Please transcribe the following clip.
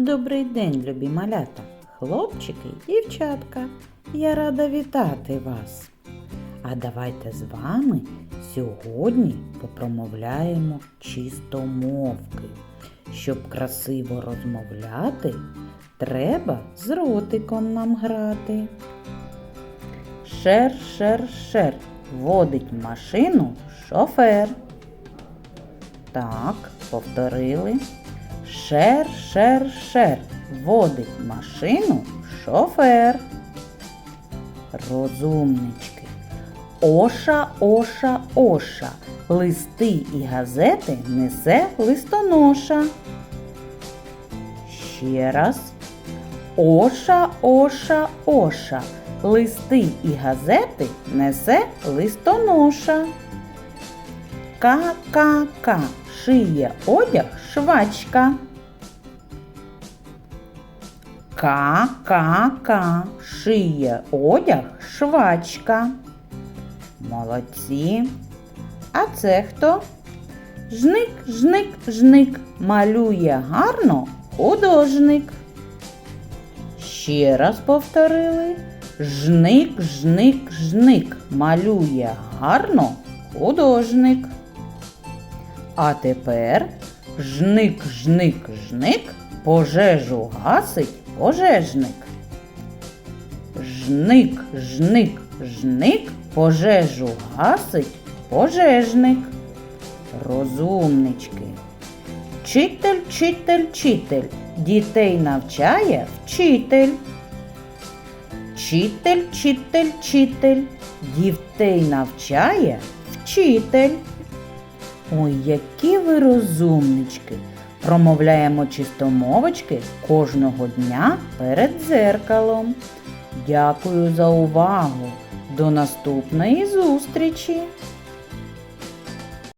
Добрий день, любі малята, хлопчики і дівчатка. Я рада вітати вас. А давайте з вами сьогодні попромовляємо чистомовки. Щоб красиво розмовляти, треба з ротиком нам грати. Шер, шер, шер, водить машину шофер. Так, повторили. Шер, шер, шер, водить машину шофер. Розумнички. Оша, оша, оша, листи і газети несе листоноша. Ще раз. Оша, оша, оша, листи і газети несе листоноша. Ка-ка-ка, шиє одяг швачка. Ка-ка-ка, шиє одяг швачка. Молодці. А це хто? Жник, жник, жник, малює гарно художник. Ще раз повторили. Жник, жник, жник, малює гарно художник. А тепер жник, жник, жник, пожежу гасить пожежник. Жник, жник, жник, пожежу гасить пожежник. Розумнички. Вчитель, вчитель, вчитель, дітей навчає вчитель. Вчитель, вчитель, вчитель, дітей навчає вчитель. Ой, які ви розумнички! Промовляємо чистомовочки кожного дня перед дзеркалом. Дякую за увагу. До наступної зустрічі!